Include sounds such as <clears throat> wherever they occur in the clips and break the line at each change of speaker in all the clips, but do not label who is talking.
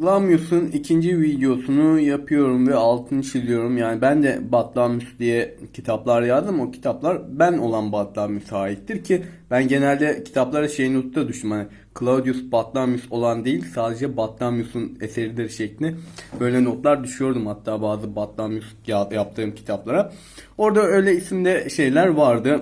Batlamyus'un ikinci videosunu yapıyorum ve altını çiziyorum. Yani ben de Batlamyus diye kitaplar yazdım. O kitaplar ben olan Batlamyus'a aittir ki ben genelde kitaplara şeyin notu düştüm. Hani Claudius Batlamyus olan değil sadece Batlamyus'un eseridir şeklinde böyle notlar düşüyordum hatta bazı Batlamyus ya- yaptığım kitaplara. Orada öyle isimde şeyler vardı.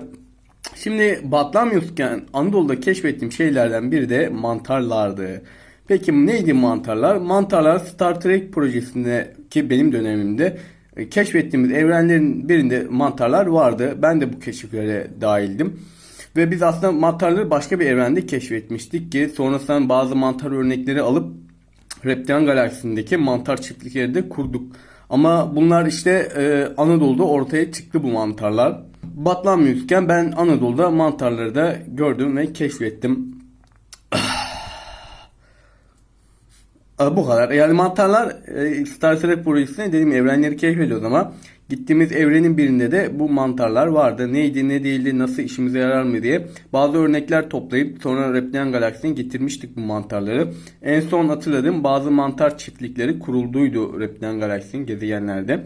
Şimdi Batlamyus'ken Anadolu'da keşfettiğim şeylerden biri de mantarlardı. Peki neydi mantarlar? Mantarlar Star Trek projesinde ki benim dönemimde e, keşfettiğimiz evrenlerin birinde mantarlar vardı. Ben de bu keşiflere dahildim. Ve biz aslında mantarları başka bir evrende keşfetmiştik ki sonrasında bazı mantar örnekleri alıp Reptilen galaksisindeki mantar çiftlikleri de kurduk. Ama bunlar işte e, Anadolu'da ortaya çıktı bu mantarlar. Batlamyus'ken ben Anadolu'da mantarları da gördüm ve keşfettim. E, Bu kadar. Yani mantarlar e, Star Trek projesinde dediğim evrenleri keşfediyoruz ama gittiğimiz evrenin birinde de bu mantarlar vardı. Neydi ne değildi nasıl işimize yarar mı diye bazı örnekler toplayıp sonra Reptilen Galaksisi'ne getirmiştik bu mantarları. En son hatırladığım bazı mantar çiftlikleri kurulduydu Reptilen Galaksisi'nin gezegenlerde.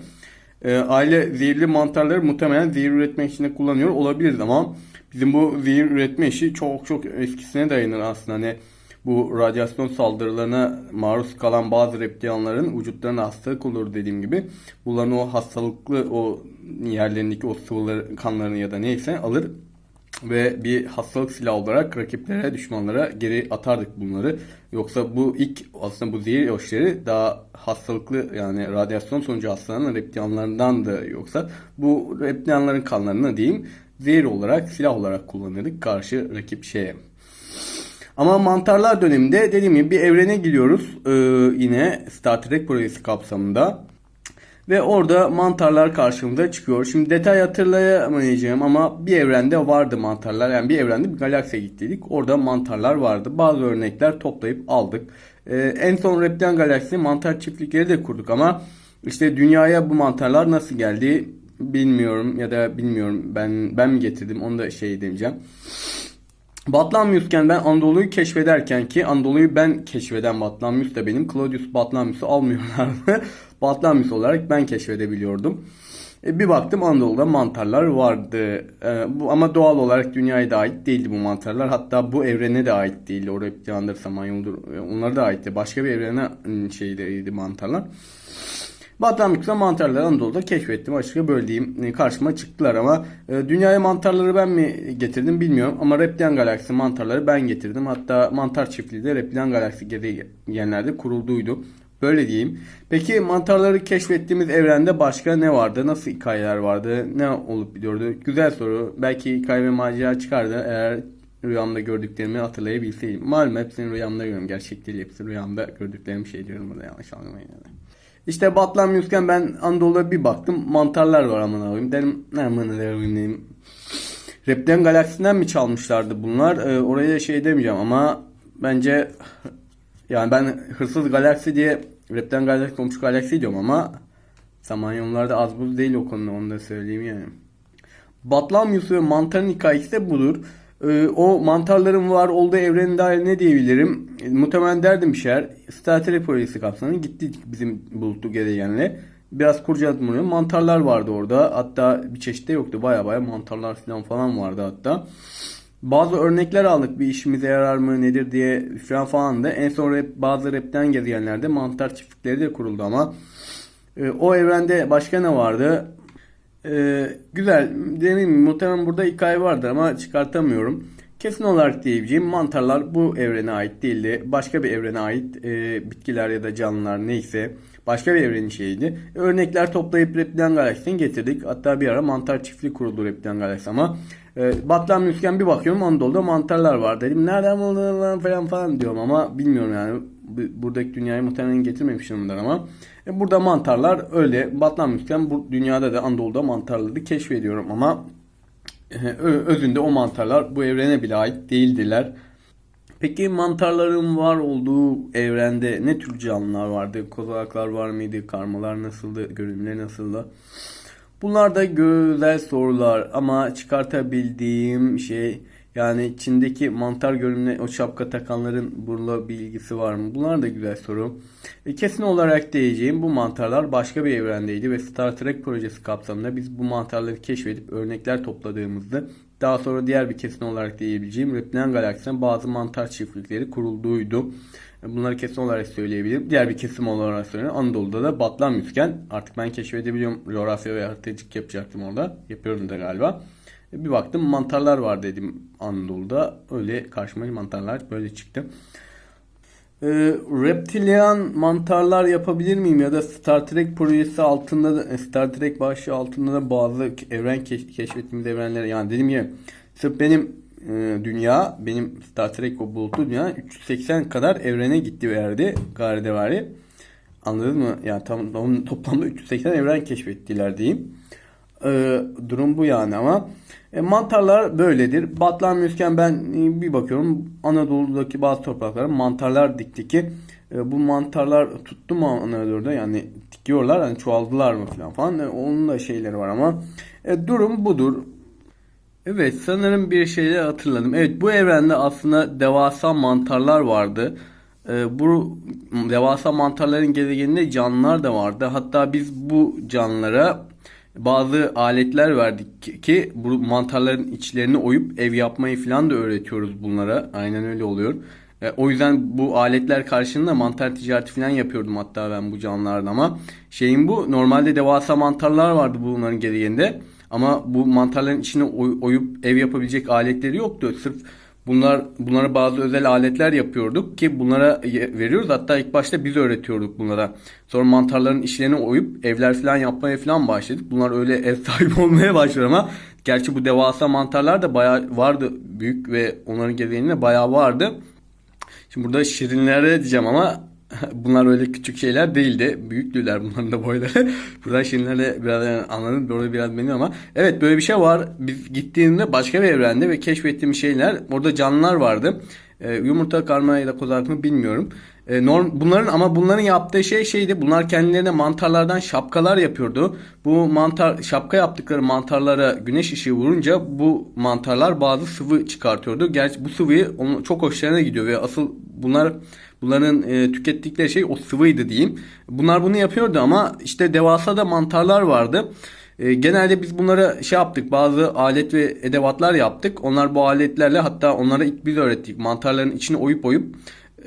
E, aile zehirli mantarları muhtemelen zehir üretmek için kullanıyor olabiliriz ama bizim bu zehir üretme işi çok çok eskisine dayanır aslında. Hani bu radyasyon saldırılarına maruz kalan bazı reptilianların vücutlarına hastalık olur dediğim gibi. Bunların o hastalıklı o yerlerindeki o sıvıları, kanlarını ya da neyse alır ve bir hastalık silahı olarak rakiplere, düşmanlara geri atardık bunları. Yoksa bu ilk aslında bu zehir yoşları daha hastalıklı yani radyasyon sonucu hastalanan reptilianlardan da yoksa bu reptilianların kanlarını diyeyim zehir olarak silah olarak kullanırdık karşı rakip şeye. Ama mantarlar döneminde dediğim gibi bir evrene gidiyoruz ee, yine Star Trek projesi kapsamında. Ve orada mantarlar karşımıza çıkıyor. Şimdi detay hatırlayamayacağım ama bir evrende vardı mantarlar. Yani bir evrende bir galaksiye gittiydik. Orada mantarlar vardı. Bazı örnekler toplayıp aldık. Ee, en son Reptilen Galaksi mantar çiftlikleri de kurduk ama işte dünyaya bu mantarlar nasıl geldi bilmiyorum ya da bilmiyorum ben ben mi getirdim onu da şey demeyeceğim. Batlamyus'ken ben Anadolu'yu keşfederken ki Anadolu'yu ben keşfeden Batlamyus da benim. Claudius Batlamyus'u almıyorlardı. <laughs> Batlamyus olarak ben keşfedebiliyordum. E, bir baktım Anadolu'da mantarlar vardı. E, bu ama doğal olarak dünyaya da ait değildi bu mantarlar. Hatta bu evrene de ait değildi. O reptilandır, samanyoludur. e, Onlara da aitti. Başka bir evrene ım, şeydeydi mantarlar. Batlamyus'ta mantarları Anadolu'da keşfettim. Açıkça böyle diyeyim. Karşıma çıktılar ama e, dünyaya mantarları ben mi getirdim bilmiyorum. Ama Reptilen Galaksi mantarları ben getirdim. Hatta mantar çiftliği de Reptilen Galaksi gezegenlerde kurulduydu. Böyle diyeyim. Peki mantarları keşfettiğimiz evrende başka ne vardı? Nasıl hikayeler vardı? Ne olup gidiyordu? Güzel soru. Belki hikaye ve macera çıkardı eğer rüyamda gördüklerimi hatırlayabilseydim. Malum hepsini rüyamda görüyorum. Gerçek değil hepsi rüyamda gördüklerim şey diyorum burada yanlış anlamayın yani. İşte Batlamyus'ken ben Anadolu'da bir baktım mantarlar var aman abim. Dedim aman abim dedim. Reptilen galaksisinden mi çalmışlardı bunlar? Ee, oraya şey demeyeceğim ama bence yani ben hırsız galaksi diye Reptilen galaksi komşu galaksi diyorum ama Samanyolularda az buz değil o konuda onu da söyleyeyim yani. Batlamyus ve mantarın hikayesi de budur. Ee, o mantarların var olduğu evrenin dair ne diyebilirim? E, muhtemelen derdim şeyler. Star Trek projesi kapsamında gittik bizim bulutlu gezegenle. Biraz kurcaladım bunu. Mantarlar vardı orada. Hatta bir çeşit de yoktu. Baya baya mantarlar falan falan vardı hatta. Bazı örnekler aldık bir işimize yarar mı nedir diye falan falan da. En son rep, bazı repten gezegenlerde mantar çiftlikleri de kuruldu ama e, o evrende başka ne vardı? Ee, güzel. Demeyeyim mi? muhtemelen burada hikaye vardır ama çıkartamıyorum. Kesin olarak diyebileceğim mantarlar bu evrene ait değildi. Başka bir evrene ait e, bitkiler ya da canlılar neyse başka bir evrenin şeyiydi. Örnekler toplayıp Reptilen Galaksi'ni getirdik. Hatta bir ara mantar çiftliği kuruldu Reptilen Galaksi ama e, Batlamyus'ken bir bakıyorum Anadolu'da mantarlar var dedim. Nereden buldun lan falan falan diyorum ama bilmiyorum yani. Bu- Buradaki dünyayı muhtemelen getirmemişim bunlar ama. E, burada mantarlar öyle. Batlamyus'ken bu dünyada da Anadolu'da mantarları keşfediyorum ama e, özünde o mantarlar bu evrene bile ait değildiler. Peki mantarların var olduğu evrende ne tür canlılar vardı? Kozalaklar var mıydı? Karmalar nasıldı? Görünümleri nasıldı? Bunlar da güzel sorular ama çıkartabildiğim şey Yani içindeki mantar görünümüne o şapka takanların bununla bir ilgisi var mı? Bunlar da güzel soru. E, kesin olarak diyeceğim bu mantarlar başka bir evrendeydi ve Star Trek projesi kapsamında biz bu mantarları keşfedip örnekler topladığımızda daha sonra diğer bir kesin olarak diyebileceğim Reptilen galaksisinde bazı mantar çiftlikleri kurulduğuydu. E, Bunları kesin olarak söyleyebilirim. Diğer bir kesim olarak söylüyorum. Anadolu'da da Batlam Yüzgen. Artık ben keşfedebiliyorum. Coğrafya ve haritacılık yapacaktım orada. Yapıyorum da galiba. E, Bir baktım mantarlar var dedim Anadolu'da. Öyle karşıma mantarlar böyle çıktı. Ee, reptilian mantarlar yapabilir miyim ya da Star Trek projesi altında da Star Trek başlığı altında da bazı evren keş- keşfettiğimiz evrenler yani dedim ya sırf benim e, dünya benim Star Trek o bulutlu dünya 380 kadar evrene gitti verdi garide var Anladın mı? Yani tam, tam- toplamda 380 evren keşfettiler diyeyim. Ee, durum bu yani ama e, mantarlar böyledir. Batlamyusken ben e, bir bakıyorum Anadolu'daki bazı topraklara mantarlar dikti ki e, bu mantarlar tuttu mu Anadolu'da yani dikiyorlar hani çoğaldılar mı falan falan E, onun da şeyleri var ama e, durum budur. Evet sanırım bir şeyi hatırladım. Evet bu evrende aslında devasa mantarlar vardı. Ee, bu devasa mantarların gezegeninde canlılar da vardı. Hatta biz bu canlılara bazı aletler verdik ki- bu mantarların içlerini oyup ev yapmayı falan da öğretiyoruz bunlara. Aynen öyle oluyor. E, o yüzden bu aletler karşılığında mantar ticareti falan yapıyordum hatta ben bu canlılarda ama şeyin bu normalde devasa mantarlar vardı bunların gezegeninde. Ama bu mantarların içine oy- oyup ev yapabilecek aletleri yoktu. Sırf bunlar bunlara bazı özel aletler yapıyorduk ki bunlara veriyoruz. Hatta ilk başta biz öğretiyorduk bunlara. Sonra mantarların içlerini oyup evler falan yapmaya falan başladık. Bunlar öyle ev sahibi <laughs> olmaya başladı ama gerçi bu devasa mantarlar da bayağı vardı. Büyük ve onların gezegeninde bayağı vardı. Şimdi burada şirinlere diyeceğim ama <laughs> bunlar öyle küçük şeyler değildi. Büyüklüler bunların da boyları. <laughs> Burada şirinlerle biraz yani anladım. Orada biraz benim ama. Evet böyle bir şey var. Gittiğimde başka bir evrende ve keşfettiğim şeyler orada canlılar vardı. Ee, yumurta karma ya da kozalak mı bilmiyorum. Ee, norm, bunların ama bunların yaptığı şey şeydi. Bunlar kendilerine mantarlardan şapkalar yapıyordu. Bu mantar şapka yaptıkları mantarlara güneş ışığı vurunca bu mantarlar bazı sıvı çıkartıyordu. Gerçi bu sıvıyı onun çok hoşlarına gidiyor ve asıl bunlar bunların e, tükettikleri şey o sıvıydı diyeyim. Bunlar bunu yapıyordu ama işte devasa da mantarlar vardı. E, genelde biz bunlara şey yaptık bazı alet ve edevatlar yaptık. Onlar bu aletlerle hatta onlara ilk biz öğrettik. Mantarların içine oyup oyup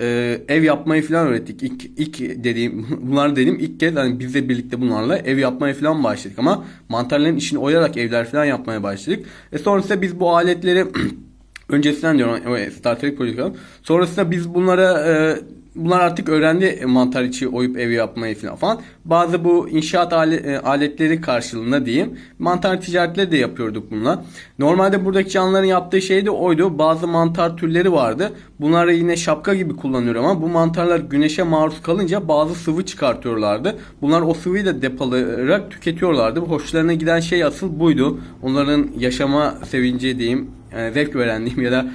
e, ev yapmayı falan öğrettik. İlk, ilk dediğim <laughs> bunlar dediğim ilk kez hani bizle birlikte bunlarla ev yapmaya falan başladık ama mantarların içine oyarak evler falan yapmaya başladık. E sonrasında biz bu aletleri <clears throat> öncesinden diyorum Star Trek projesi. Sonrasında biz bunlara e, bunlar artık öğrendi mantar içi oyup ev yapmayı falan. Bazı bu inşaat e, aletleri karşılığında diyeyim. Mantar ticaretleri de yapıyorduk bununla. Normalde buradaki canlıların yaptığı şey de oydu. Bazı mantar türleri vardı. Bunları yine şapka gibi kullanıyor ama bu mantarlar güneşe maruz kalınca bazı sıvı çıkartıyorlardı. Bunlar o sıvıyı da depolayarak tüketiyorlardı. Hoşlarına giden şey asıl buydu. Onların yaşama sevinci diyeyim, e, zevk veren diyeyim ya da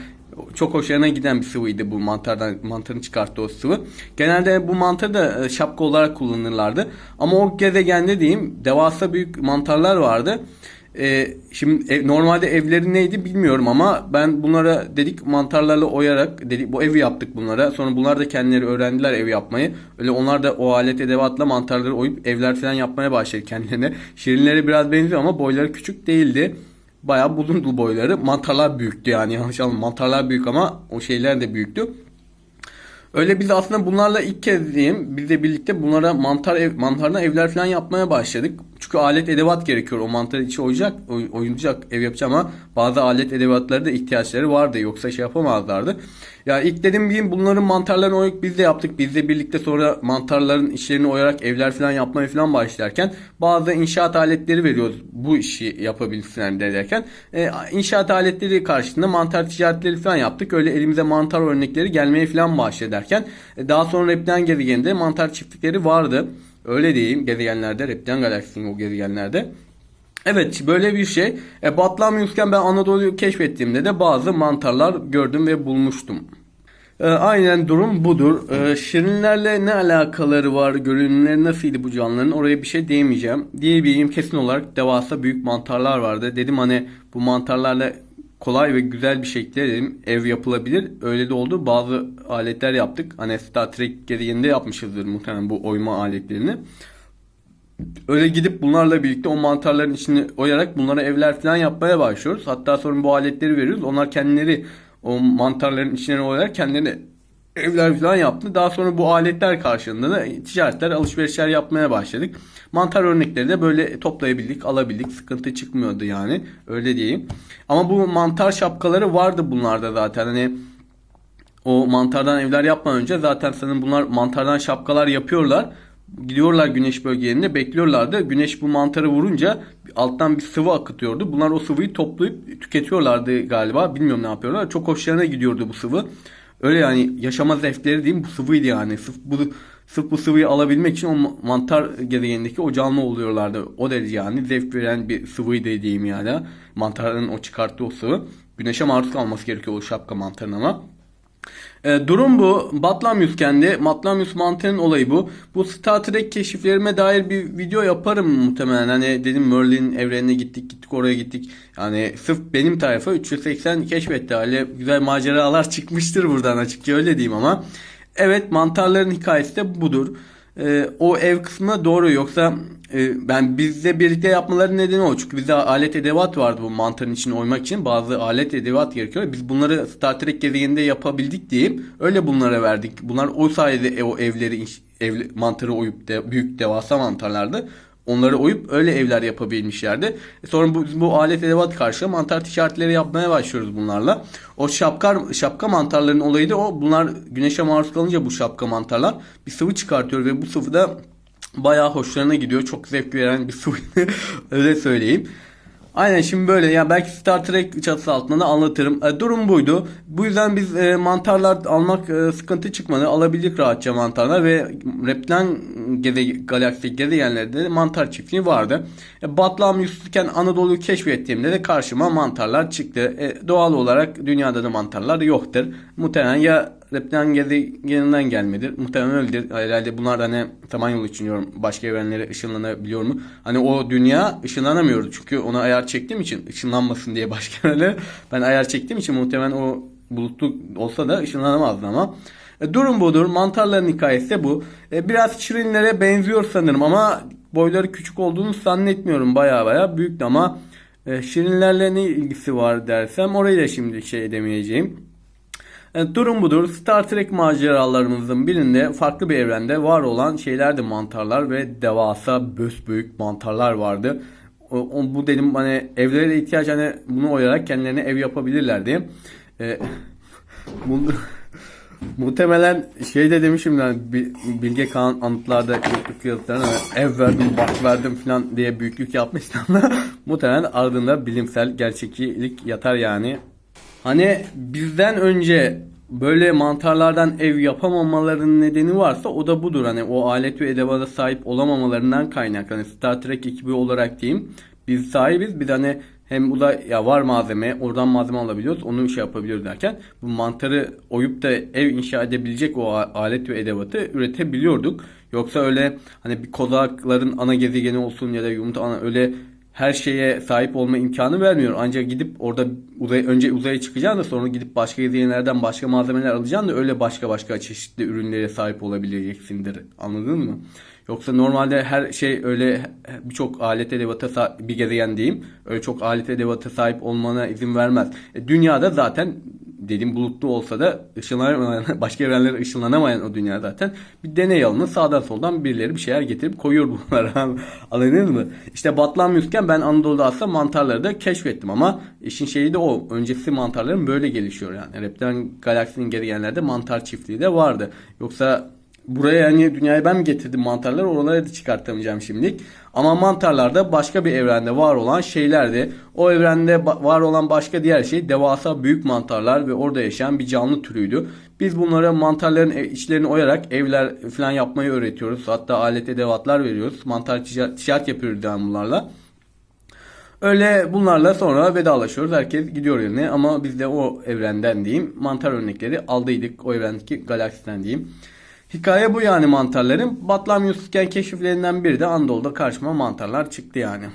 çok hoşlarına giden bir sıvıydı bu mantardan mantarın çıkarttığı o sıvı. Genelde bu mantarı da e, şapka olarak kullanırlardı. Ama o gezegende diyeyim devasa büyük mantarlar vardı. E, şimdi ev- normalde evleri neydi bilmiyorum ama ben bunlara dedik mantarlarla oyarak dedik bu evi yaptık bunlara. Sonra bunlar da kendileri öğrendiler ev yapmayı. Öyle onlar da o alet edevatla mantarları oyup evler falan yapmaya başladı kendilerine. Şirinlere biraz benziyor ama boyları küçük değildi. Bayağı bulundu boyları. Mantarlar büyüktü yani yanlış anlama. Mantarlar büyük ama o şeyler de büyüktü. Öyle biz aslında bunlarla ilk kez diyeyim bizle birlikte bunlara mantar ev, mantarına evler falan yapmaya başladık. Çünkü alet edevat gerekiyor. O mantar içi oyacak, oy- oyuncak ev yapacak ama bazı alet edevatları da ihtiyaçları vardı. Yoksa şey yapamazlardı. Ya ilk dediğim gibi bunların mantarlarını oyup biz de yaptık. Bizle birlikte sonra mantarların içlerini oyarak evler falan yapmaya falan başlarken bazı inşaat aletleri veriyoruz. Bu işi yapabilsinler derken. E, inşaat aletleri karşılığında mantar ticaretleri falan yaptık. Öyle elimize mantar örnekleri gelmeye falan başlarken e, daha sonra Reptilen gezegeninde mantar çiftlikleri vardı. Öyle diyeyim gezegenlerde Reptilen galaksisinin o gezegenlerde. Evet böyle bir şey. E, Batlamyus'ken ben Anadolu'yu keşfettiğimde de bazı mantarlar gördüm ve bulmuştum. E, aynen durum budur. E, şirinlerle ne alakaları var, görünümleri nasılydı bu canlıların oraya bir şey diyemeyeceğim. Diyebileyim kesin olarak devasa büyük mantarlar vardı. Dedim hani bu mantarlarla kolay ve güzel bir şekilde dedim ev yapılabilir. Öyle de oldu. Bazı aletler yaptık. Hani Star Trek gereğinde yapmışızdır muhtemelen bu oyma aletlerini. Öyle gidip bunlarla birlikte o mantarların içini oyarak bunlara evler falan yapmaya başlıyoruz. Hatta sonra bu aletleri veriyoruz. Onlar kendileri o mantarların içine oyarak kendileri evler falan yaptı. Daha sonra bu aletler karşılığında da ticaretler, alışverişler yapmaya başladık. Mantar örnekleri de böyle toplayabildik, alabildik. Sıkıntı çıkmıyordu yani. Öyle diyeyim. Ama bu mantar şapkaları vardı bunlarda zaten. Hani o mantardan evler yapmadan önce zaten sanırım bunlar mantardan şapkalar yapıyorlar. Gidiyorlar güneş bölgelerinde bekliyorlardı. Güneş bu mantarı vurunca alttan bir sıvı akıtıyordu. Bunlar o sıvıyı toplayıp tüketiyorlardı galiba. Bilmiyorum ne yapıyorlar. Çok hoşlarına gidiyordu bu sıvı. Öyle yani yaşama zevkleri diyeyim bu sıvıydı yani. Sırf bu, sırf bu sıvıyı alabilmek için o mantar gezegenindeki o canlı oluyorlardı. O derece yani zevk veren bir sıvıydı diyeyim yani. Mantarların o çıkarttığı o sıvı. Güneşe maruz kalması gerekiyor o şapka mantarın ama. E, durum bu. Batlamyus kendi. Batlamyus mantığının olayı bu. Bu Star Trek keşiflerime dair bir video yaparım muhtemelen. Hani dedim Merlin evrenine gittik gittik oraya gittik. Yani sırf benim tarafa 380 keşfetti. Öyle güzel maceralar <laughs> çıkmıştır buradan açıkça öyle diyeyim ama. Evet mantarların hikayesi de budur. E, o ev kısmına doğru yoksa e, ben bizle birlikte yapmaları nedeni o. Çünkü bizde alet edevat vardı bu mantarın içine oymak için. Bazı alet edevat gerekiyor. Biz bunları Star Trek gezegeninde yapabildik deyip öyle bunlara verdik. Bunlar o sayede o evleri ev, mantarı oyup de, büyük devasa mantarlardı. Onları oyup öyle evler yapabilmişlerdi. E sonra bu, bu alet edevat karşı mantar ticaretleri yapmaya başlıyoruz bunlarla. O şapka, şapka mantarların olayı da o. Bunlar güneşe maruz kalınca bu şapka mantarlar bir sıvı çıkartıyor ve bu sıvı da bayağı hoşlarına gidiyor. Çok zevk veren bir sıvı <laughs> öyle söyleyeyim. Aynen şimdi böyle ya belki Star Trek çatısı altında da anlatırım. E, durum buydu. Bu yüzden biz e, mantarlar almak e, sıkıntı çıkmadı. Alabildik rahatça mantarlar ve Reptilen geze, galaksi gezegenlerde de mantar çiftliği vardı. E, Batlam Yusufken Anadolu'yu keşfettiğimde de karşıma mantarlar çıktı. E, doğal olarak dünyada da mantarlar yoktur. Muhtemelen ya Reptilen gezegeninden gelmedir. Muhtemelen öyledir. Herhalde bunlar da hani Samanyolu için diyorum. Başka evrenlere ışınlanabiliyor mu? Hani o dünya ışınlanamıyordu. Çünkü ona ayar çektiğim için ışınlanmasın diye başka <laughs> evrenlere ben ayar çektiğim için muhtemelen o bulutlu olsa da ışınlanamazdı ama. E, durum budur. Mantarların hikayesi de bu. E, biraz şirinlere benziyor sanırım ama boyları küçük olduğunu zannetmiyorum. Baya baya büyük ama e, şirinlerle ne ilgisi var dersem orayı da şimdi şey edemeyeceğim. Evet, durum budur. Star Trek maceralarımızın birinde farklı bir evrende var olan şeylerdi mantarlar ve devasa büyük mantarlar vardı. O, o, bu dedim hani evlere ihtiyaç hani bunu oyarak kendilerine ev yapabilirlerdi. Ee, <laughs> bunu, muhtemelen şey de demişim yani Bilge Kağan anıtlarda büyüklük yazılarına ev verdim bak verdim falan diye büyüklük yapmıştım da <laughs> muhtemelen ardında bilimsel gerçekçilik yatar yani. Hani bizden önce böyle mantarlardan ev yapamamalarının nedeni varsa o da budur. Hani o alet ve edevata sahip olamamalarından kaynaklı. Hani Star Trek ekibi olarak diyeyim. Biz sahibiz. De hani hem bu da ya var malzeme oradan malzeme alabiliyoruz onu şey yapabiliyoruz derken bu mantarı oyup da ev inşa edebilecek o alet ve edevatı üretebiliyorduk. Yoksa öyle hani bir kozakların ana gezegeni olsun ya da yumurta ana öyle her şeye sahip olma imkanı vermiyor. Ancak gidip orada uzay, önce uzaya çıkacaksın da sonra gidip başka gezegenlerden başka malzemeler alacaksın da öyle başka başka çeşitli ürünlere sahip olabileceksindir. Anladın mı? Yoksa normalde her şey öyle birçok alet edevata bir gezegen diyeyim. Öyle çok alet edevata sahip olmana izin vermez. E, dünyada zaten dedim bulutlu olsa da ışınlanamayan, <laughs> başka evrenlere ışınlanamayan o dünya zaten bir deney alanı sağdan soldan birileri bir şeyler getirip koyuyor bunlara. <laughs> Anladınız mı? İşte Batlamyus'ken ben Anadolu'da aslında mantarları da keşfettim ama işin şeyi de o. Öncesi mantarların böyle gelişiyor yani. Reptilen galaksinin gezegenlerde mantar çiftliği de vardı. Yoksa Buraya yani dünyaya ben mi getirdim mantarlar oralara da çıkartamayacağım şimdilik. Ama mantarlar da başka bir evrende var olan şeylerdi. O evrende var olan başka diğer şey devasa büyük mantarlar ve orada yaşayan bir canlı türüydü. Biz bunlara mantarların e, içlerini oyarak evler falan yapmayı öğretiyoruz. Hatta alet edevatlar veriyoruz. Mantar ticaret yapıyoruz yani bunlarla. Öyle bunlarla sonra vedalaşıyoruz. Herkes gidiyor yerine ama biz de o evrenden diyeyim mantar örnekleri aldıydık. O evrendeki galaksiden diyeyim. Hikaye bu yani mantarların. Batlamyus keşiflerinden biri de Anadolu'da karşıma mantarlar çıktı yani.